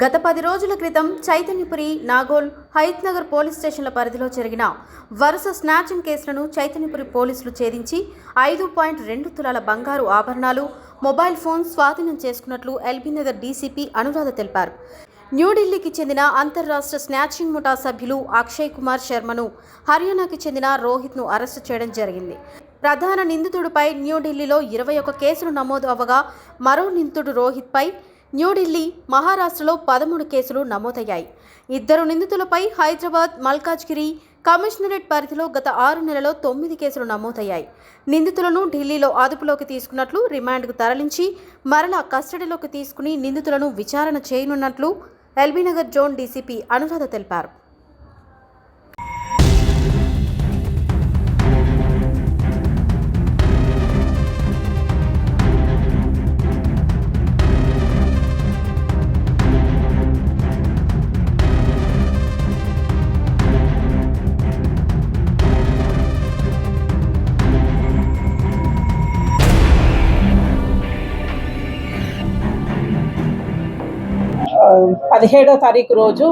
గత పది రోజుల క్రితం చైతన్యపురి నాగోల్ హైత్నగర్ పోలీస్ స్టేషన్ల పరిధిలో జరిగిన వరుస స్నాచింగ్ కేసులను చైతన్యపురి పోలీసులు ఛేదించి ఐదు పాయింట్ రెండు తులాల బంగారు ఆభరణాలు మొబైల్ ఫోన్ స్వాధీనం చేసుకున్నట్లు ఎల్బీ నగర్ డీసీపీ అనురాధ తెలిపారు. న్యూఢిల్లీకి చెందిన అంతర్రాష్ట్ర స్నాచింగ్ ముఠా సభ్యులు అక్షయ్ కుమార్ శర్మను హర్యానాకి చెందిన రోహిత్ను అరెస్టు చేయడం జరిగింది. ప్రధాన నిందితుడిపై న్యూఢిల్లీలో ఇరవై ఒక్క కేసులు నమోదు అవ్వగా మరో నిందితుడు రోహిత్పై న్యూఢిల్లీ మహారాష్ట్రలో పదమూడు కేసులు నమోదయ్యాయి. ఇద్దరు నిందితులపై హైదరాబాద్ మల్కాజ్గిరి కమిషనరేట్ పరిధిలో గత ఆరు నెలలో తొమ్మిది కేసులు నమోదయ్యాయి. నిందితులను ఢిల్లీలో అదుపులోకి తీసుకున్నట్లు రిమాండ్కు తరలించి మరలా కస్టడీలోకి తీసుకుని నిందితులను విచారణ చేయనున్నట్లు ఎల్బీనగర్ జోన్ డీసీపీ అనురాధ తెలిపారు. పదిహేడో తారీఖు రోజు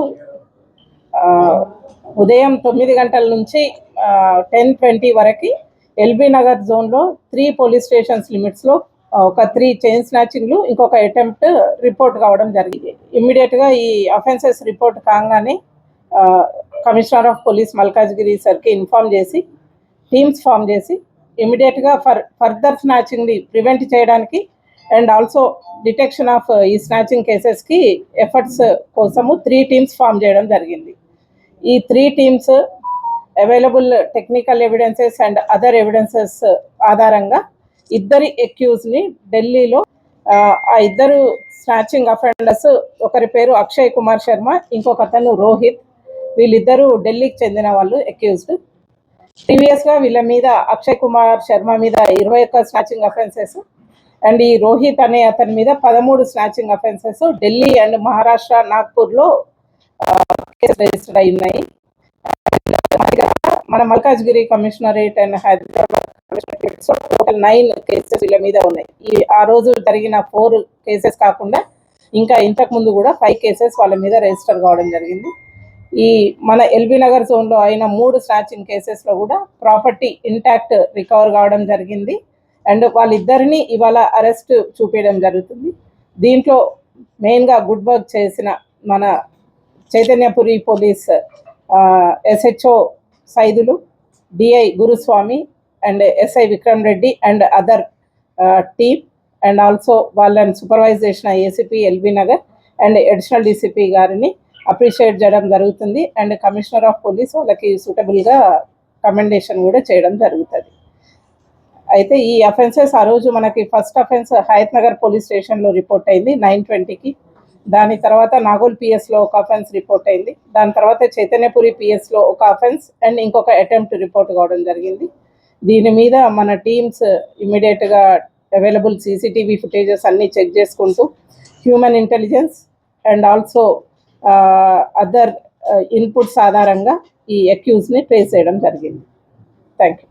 ఉదయం తొమ్మిది గంటల నుంచి టెన్ ట్వంటీ వరకు ఎల్బీ నగర్ జోన్లో త్రీ పోలీస్ స్టేషన్స్ లిమిట్స్లో ఒక త్రీ చైన్ స్నాచింగ్లు ఇంకొక అటెంప్ట్ రిపోర్ట్ కావడం జరిగింది. ఇమ్మీడియట్గా ఈ అఫెన్సెస్ రిపోర్ట్ కాగానే కమిషనర్ ఆఫ్ పోలీస్ మల్కాజ్గిరి సార్కి ఇన్ఫామ్ చేసి టీమ్స్ ఫామ్ చేసి ఇమ్మీడియట్గా ఫర్ ఫర్దర్ స్నాచింగ్ని ప్రివెంట్ చేయడానికి అండ్ ఆల్సో డిటెక్షన్ ఆఫ్ ఈ స్నాచింగ్ కేసెస్కి ఎఫర్ట్స్ కోసము త్రీ టీమ్స్ ఫామ్ చేయడం జరిగింది. ఈ three teams available technical evidences and other evidences ఆధారంగా ఇద్దరి ఎక్యూజ్ని ఢిల్లీలో ఆ, ఇద్దరు స్నాచింగ్ అఫెండర్స్ ఒకరి పేరు అక్షయ్ కుమార్ శర్మ ఇంకొక అతను రోహిత్. వీళ్ళిద్దరూ ఢిల్లీకి చెందిన వాళ్ళు ఎక్యూజ్డ్ ప్రీవియస్గా వీళ్ళ మీద అక్షయ్ కుమార్ శర్మ మీద ఇరవై ఒక్క స్నాచింగ్ అఫెన్సెస్ అండ్ ఈ రోహిత్ అనే అతని మీద పదమూడు snatching offences Delhi and Maharashtra నాగ్పూర్లో case register అయి ఉన్నాయి. మన Malkajgiri commissionerate and Hyderabad commissionerate total nine cases వీళ్ళ మీద ఉన్నాయి. ఈ ఆ రోజు జరిగిన ఫోర్ కేసెస్ కాకుండా ఇంకా ఇంతకు ముందు కూడా ఫైవ్ కేసెస్ వాళ్ళ మీద రిజిస్టర్ కావడం జరిగింది. ఈ మన ఎల్బీ నగర్ జోన్లో అయిన మూడు స్నాచింగ్ కేసెస్లో కూడా ప్రాపర్టీ ఇంటాక్ట్ రికవర్ కావడం జరిగింది. అండ్ వాళ్ళిద్దరిని ఇవాళ అరెస్ట్ చూపించడం జరుగుతుంది. దీంట్లో మెయిన్గా గుడ్ వర్క్ చేసిన మన Chaitanyapuri police S H O Saidulu D I Guruswamy and S I Vikram Reddy and other team and also వాళ్ళని సూపర్వైజ్ చేసిన A C P L B Nagar and additional D C P గారిని appreciate చేయడం జరుగుతుంది and commissioner of police వాళ్ళకి సూటబుల్గా commendation కూడా చేయడం జరుగుతుంది. అయితే ఈ అఫెన్సెస్ ఆ రోజు మనకి first offence Hayath Nagar police స్టేషన్లో రిపోర్ట్ అయింది నైన్ ట్వంటీకి. దాని తర్వాత నాగోల్ పిఎస్లో ఒక అఫెన్స్ రిపోర్ట్ అయింది. దాని తర్వాత చైతన్యపురి పిఎస్లో ఒక అఫెన్స్ అండ్ ఇంకొక అటెంప్ట్ రిపోర్ట్ కావడం జరిగింది. దీని మీద మన టీమ్స్ ఇమీడియట్గా available C C T V footages అన్నీ చెక్ చేసుకుంటూ human intelligence and also other inputs ఆధారంగా ఈ అక్యూజ్ని ట్రేస్ చేయడం జరిగింది. Thank you